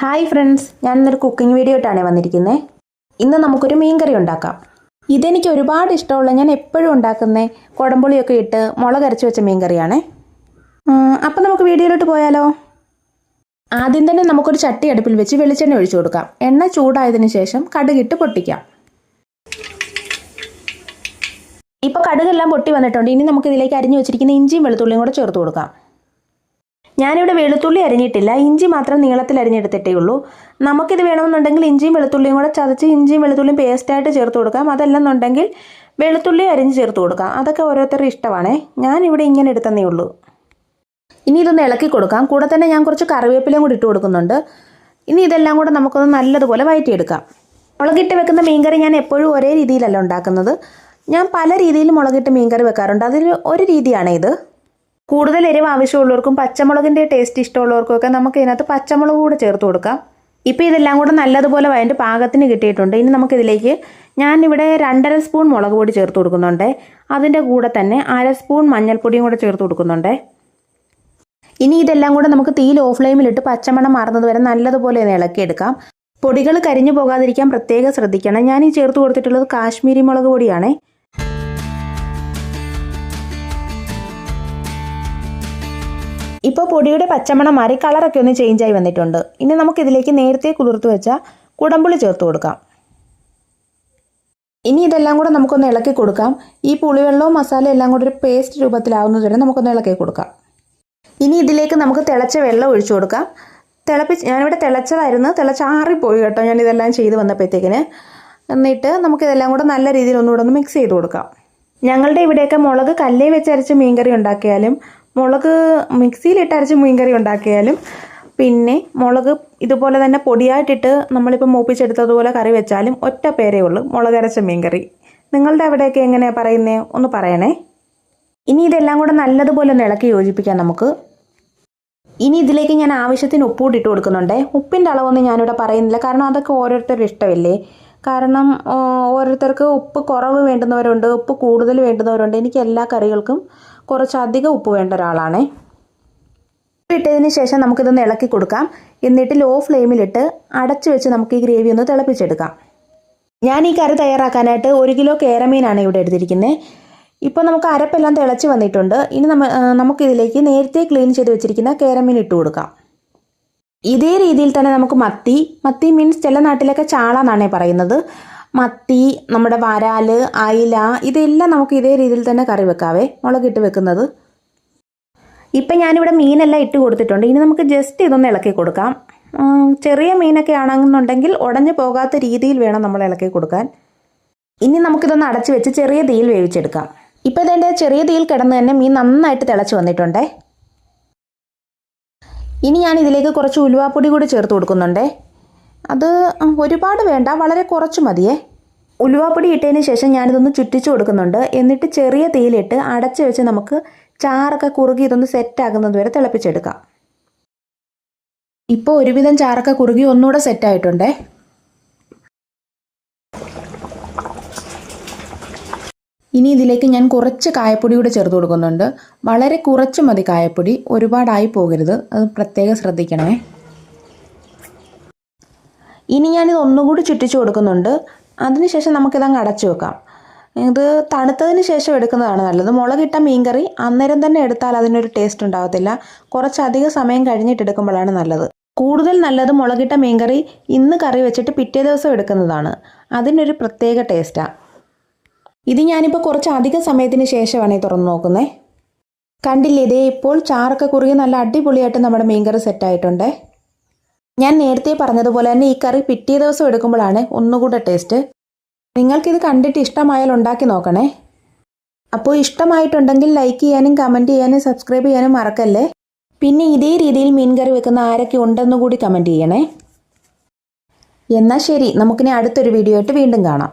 Hi friends ഞാൻ ഇന്നൊരു cooking video ആയിട്ടാണ് വന്നിരിക്കുന്നത് ഇന്ന് നമുക്കൊരു മീൻകറി ഉണ്ടാക്കാം. ഇതെനിക്ക് ഒരുപാട് ഇഷ്ടമുള്ള ഞാൻ എപ്പോഴും ഉണ്ടാക്കുന്ന കുടംപുളിയൊക്കെ ഇട്ട് മുളക് അരച്ച് വെച്ച മീൻകറിയാണേ. അപ്പം നമുക്ക് വീഡിയോയിലോട്ട് പോയാലോ? ആദ്യം തന്നെ നമുക്കൊരു ചട്ടി അടുപ്പിൽ വെച്ച് വെളിച്ചെണ്ണ ഒഴിച്ചു കൊടുക്കാം. എണ്ണ ചൂടായതിനു ശേഷം കടുകിട്ട് പൊട്ടിക്കാം. ഇപ്പോൾ കടുകെല്ലാം പൊട്ടി വന്നിട്ടുണ്ട്. ഇനി നമുക്ക് ഇതിലേക്ക് അരിഞ്ഞു വെച്ചിരിക്കുന്ന ഇഞ്ചിയും വെളുത്തുള്ളിയും കൂടെ ചേർത്ത് കൊടുക്കാം. ഞാനിവിടെ വെളുത്തുള്ളി അരിഞ്ഞിട്ടില്ല. ഇഞ്ചി മാത്രം നീളത്തിൽ അരിഞ്ഞെടുത്തിട്ടേ ഉള്ളൂ. നമുക്കിത് വേണമെന്നുണ്ടെങ്കിൽ ഇഞ്ചിയും വെളുത്തുള്ളിയും കൂടെ ചതച്ച് ഇഞ്ചിയും വെളുത്തുള്ളിയും പേസ്റ്റായിട്ട് ചേർത്ത് കൊടുക്കാം. അതല്ലെന്നുണ്ടെങ്കിൽ വെളുത്തുള്ളി അരിഞ്ഞ് ചേർത്ത് കൊടുക്കാം. അതൊക്കെ ഓരോരുത്തരുടെ ഇഷ്ടമാണേ. ഞാനിവിടെ ഇങ്ങനെ എടുത്തന്നേ ഉള്ളൂ. ഇനി ഇതൊന്ന് ഇളക്കി കൊടുക്കാം. കൂടെ തന്നെ ഞാൻ കുറച്ച് കറിവേപ്പിലയും കൂടി ഇട്ട് കൊടുക്കുന്നുണ്ട്. ഇനി ഇതെല്ലാം കൂടെ നമുക്കൊന്ന് നല്ലതുപോലെ വയറ്റിയെടുക്കാം. മുളകിട്ട് വെക്കുന്ന മീൻകറി ഞാൻ എപ്പോഴും ഒരേ രീതിയിലല്ല ഉണ്ടാക്കുന്നത്. ഞാൻ പല രീതിയിൽ മുളകിട്ട് മീൻകറി വെക്കാറുണ്ട്. അതിൽ ഒരു രീതിയാണ് ഇത്. കൂടുതൽ എരിവ് ആവശ്യമുള്ളവർക്കും പച്ചമുളകിന്റെ ടേസ്റ്റ് ഇഷ്ടമുള്ളവർക്കൊക്കെ നമുക്ക് ഇതിനകത്ത് പച്ചമുളക് കൂടെ ചേർത്ത് കൊടുക്കാം. ഇപ്പോൾ ഇതെല്ലാം കൂടെ നല്ലതുപോലെ വയന്റെ പാകത്തിന് കിട്ടിയിട്ടുണ്ട്. ഇനി നമുക്കിതിലേക്ക് ഞാനിവിടെ രണ്ടര സ്പൂൺ മുളക് പൊടി ചേർത്ത് കൊടുക്കുന്നുണ്ട്. അതിന്റെ കൂടെ തന്നെ അര സ്പൂൺ മഞ്ഞൾപ്പൊടിയും കൂടെ ചേർത്ത് കൊടുക്കുന്നുണ്ട്. ഇനി ഇതെല്ലാം കൂടെ നമുക്ക് തീയിൽ ഓഫ് ഫ്ലെയിമിലിട്ട് പച്ചമണം മാറുന്നത് വരെ നല്ലതുപോലെ ഇളക്കിയെടുക്കാം. പൊടികൾ കരിഞ്ഞു പോകാതിരിക്കാൻ പ്രത്യേകം ശ്രദ്ധിക്കണം. ഞാൻ ഈ ചേർത്ത് കൊടുത്തിട്ടുള്ളത് കാശ്മീരി മുളക് പൊടിയാണേ. ഇപ്പോൾ പൊടിയുടെ പച്ചമണം മാറി കളറൊക്കെ ഒന്ന് ചേഞ്ച് ആയി വന്നിട്ടുണ്ട്. ഇനി നമുക്കിതിലേക്ക് നേരത്തെ കുതിർത്ത് വെച്ച കുടമ്പുളി ചേർത്ത് കൊടുക്കാം. ഇനി ഇതെല്ലാം കൂടെ നമുക്കൊന്ന് ഇളക്കി കൊടുക്കാം. ഈ പുളിവെള്ളവും മസാലയും എല്ലാം കൂടെ ഒരു പേസ്റ്റ് രൂപത്തിലാവുന്നത് വരെ നമുക്കൊന്ന് ഇളക്കി കൊടുക്കാം. ഇനി ഇതിലേക്ക് നമുക്ക് തിളച്ച വെള്ളം ഒഴിച്ചു കൊടുക്കാം. തിളപ്പിച്ച് ഞാനിവിടെ തിളച്ചതായിരുന്നു. തിളച്ചാറിപ്പോയി കേട്ടോ ഞാൻ ഇതെല്ലാം ചെയ്ത് വന്നപ്പോഴത്തേക്കിന്. എന്നിട്ട് നമുക്ക് ഇതെല്ലാം കൂടെ നല്ല രീതിയിൽ ഒന്നുകൂടെ ഒന്ന് മിക്സ് ചെയ്ത് കൊടുക്കാം. ഞങ്ങളുടെ ഇവിടെയൊക്കെ മുളക് കല്ലേ വെച്ചരച്ച് മീൻകറി ഉണ്ടാക്കിയാലും മുളക് മിക്സിയിലിട്ട് അരച്ച് മീൻകറി ഉണ്ടാക്കിയാലും പിന്നെ മുളക് ഇതുപോലെ തന്നെ പൊടിയായിട്ടിട്ട് നമ്മളിപ്പോൾ മൂപ്പിച്ചെടുത്തതുപോലെ കറി വെച്ചാലും ഒറ്റ പേരേ ഉള്ളൂ മുളകരച്ച മീൻകറി. നിങ്ങളുടെ അവിടെയൊക്കെ എങ്ങനെയാണ് പറയുന്നത് ഒന്ന് പറയണേ. ഇനി ഇതെല്ലാം കൂടെ നല്ലതുപോലെ ഒന്ന് ഇളക്കി യോജിപ്പിക്കാം നമുക്ക്. ഇനി ഇതിലേക്ക് ഞാൻ ആവശ്യത്തിന് ഉപ്പ് ഇട്ട് കൊടുക്കുന്നുണ്ട്. ഉപ്പിന്റെ അളവൊന്നും ഞാനിവിടെ പറയുന്നില്ല. കാരണം അതൊക്കെ ഓരോരുത്തരുടെ ഇഷ്ടമല്ലേ? കാരണം ഓരോരുത്തർക്ക് ഉപ്പ് കുറവ് വേണ്ടുന്നവരുണ്ട് ഉപ്പ് കൂടുതൽ വേണ്ടുന്നവരുണ്ട്. എനിക്ക് എല്ലാ കറികൾക്കും കുറച്ചധികം ഉപ്പ് വേണ്ട ഒരാളാണേ. ഇട്ടതിന് ശേഷം നമുക്കിതൊന്ന് ഇളക്കി കൊടുക്കാം. എന്നിട്ട് ലോ ഫ്ലെയിമിലിട്ട് അടച്ചു വെച്ച് നമുക്ക് ഈ ഗ്രേവി ഒന്ന് തിളപ്പിച്ചെടുക്കാം. ഞാൻ ഈ കറി തയ്യാറാക്കാനായിട്ട് ഒരു കിലോ കേരമീനാണ് ഇവിടെ എടുത്തിരിക്കുന്നത് ഇപ്പോൾ നമുക്ക് അരപ്പെല്ലാം തിളച്ച് വന്നിട്ടുണ്ട്. ഇനി നമ്മ നമുക്കിതിലേക്ക് നേരത്തെ ക്ലീൻ ചെയ്ത് വെച്ചിരിക്കുന്ന കേരമീൻ ഇട്ട് കൊടുക്കാം. ഇതേ രീതിയിൽ തന്നെ നമുക്ക് മത്തി മത്തി മീൻസ് ചില നാട്ടിലൊക്കെ ചാള എന്നാണേ പറയുന്നത്. മത്തി നമ്മുടെ വരാൽ അയില ഇതെല്ലാം നമുക്ക് ഇതേ രീതിയിൽ തന്നെ കറി വെക്കാവേ. മുളകിട്ട് വെക്കുന്നത്. ഇപ്പം ഞാനിവിടെ മീനെല്ലാം ഇട്ട് കൊടുത്തിട്ടുണ്ട്. ഇനി നമുക്ക് ജസ്റ്റ് ഇതൊന്ന് ഇളക്കി കൊടുക്കാം. ചെറിയ മീനൊക്കെ ആണെന്നുണ്ടെങ്കിൽ ഉടഞ്ഞു പോകാത്ത രീതിയിൽ വേണം നമ്മൾ ഇളക്കി കൊടുക്കാൻ. ഇനി നമുക്കിതൊന്ന് അടച്ചു വെച്ച് ചെറിയ തീയിൽ വേവിച്ചെടുക്കാം. ഇപ്പോൾ ഇതെന്റെ ചെറിയ തീയിൽ കിടന്ന് തന്നെ മീൻ നന്നായിട്ട് തിളച്ച് വന്നിട്ടുണ്ടേ. ഇനി ഞാൻ ഇതിലേക്ക് കുറച്ച് ഉലുവാപ്പൊടി കൂടി ചേർത്ത് കൊടുക്കുന്നുണ്ടേ. അത് ഒരുപാട് വേണ്ട. വളരെ കുറച്ച് മതിയേ. ഉലുവാപ്പൊടി ഇട്ടതിന് ശേഷം ഞാനിതൊന്ന് ചുറ്റിച്ചു കൊടുക്കുന്നുണ്ട്. എന്നിട്ട് ചെറിയ തീയിലിട്ട് അടച്ചു വെച്ച് നമുക്ക് ചാറൊക്കെ കുറുകി ഇതൊന്ന് സെറ്റാകുന്നത് വരെ തിളപ്പിച്ചെടുക്കാം. ഇപ്പോൾ ഒരുവിധം ചാറൊക്കെ കുറുകി ഒന്നുകൂടെ സെറ്റായിട്ടുണ്ടേ ഇനി ഇതിലേക്ക് ഞാൻ കുറച്ച് കായപ്പൊടി കൂടെ ചേർത്ത് കൊടുക്കുന്നുണ്ട്. വളരെ കുറച്ച് മതി കായപ്പൊടി. ഒരുപാടായി പോകരുത്. അത് പ്രത്യേകം ശ്രദ്ധിക്കണേ. ഇനി ഞാനിത് ഒന്നുകൂടി ചുറ്റിച്ചു കൊടുക്കുന്നുണ്ട്. അതിനുശേഷം നമുക്കിതങ്ങ് അടച്ചു വെക്കാം. ഇത് തണുത്തതിന് ശേഷം എടുക്കുന്നതാണ് നല്ലത്. മുളകിട്ട മീൻകറി അന്നേരം തന്നെ എടുത്താൽ അതിനൊരു ടേസ്റ്റ് ഉണ്ടാകത്തില്ല കുറച്ചധികം സമയം കഴിഞ്ഞിട്ട് എടുക്കുമ്പോഴാണ് നല്ലത്. കൂടുതൽ നല്ലത് മുളകിട്ട മീൻകറി ഇന്ന് കറി വെച്ചിട്ട് പിറ്റേ ദിവസം എടുക്കുന്നതാണ്. അതിനൊരു പ്രത്യേക ടേസ്റ്റാണ് ഇത് ഞാനിപ്പോൾ കുറച്ച് അധിക സമയത്തിന് ശേഷമാണ് ഈ തുറന്നു നോക്കുന്നത് കണ്ടില്ലേ ഇതേ ഇപ്പോൾ ചാറൊക്കെ കുറുകി നല്ല അടിപൊളിയായിട്ട് നമ്മുടെ മീൻകറി സെറ്റായിട്ടുണ്ട് ഞാൻ നേരത്തെ പറഞ്ഞതുപോലെ തന്നെ ഈ കറി പിറ്റേ ദിവസം എടുക്കുമ്പോഴാണ് ഒന്നുകൂടെ ടേസ്റ്റ് നിങ്ങൾക്കിത് കണ്ടിട്ട് ഇഷ്ടമായാൽ ഉണ്ടാക്കി നോക്കണേ. അപ്പോൾ ഇഷ്ടമായിട്ടുണ്ടെങ്കിൽ ലൈക്ക് ചെയ്യാനും കമന്റ് ചെയ്യാനും സബ്സ്ക്രൈബ് ചെയ്യാനും മറക്കല്ലേ? പിന്നെ ഇതേ രീതിയിൽ മീൻ കറി വെക്കുന്ന ആരൊക്കെ ഉണ്ടെന്നുകൂടി കമന്റ് ചെയ്യണേ. എന്നാൽ ശരി നമുക്കിനി അടുത്തൊരു വീഡിയോ ആയിട്ട് വീണ്ടും കാണാം.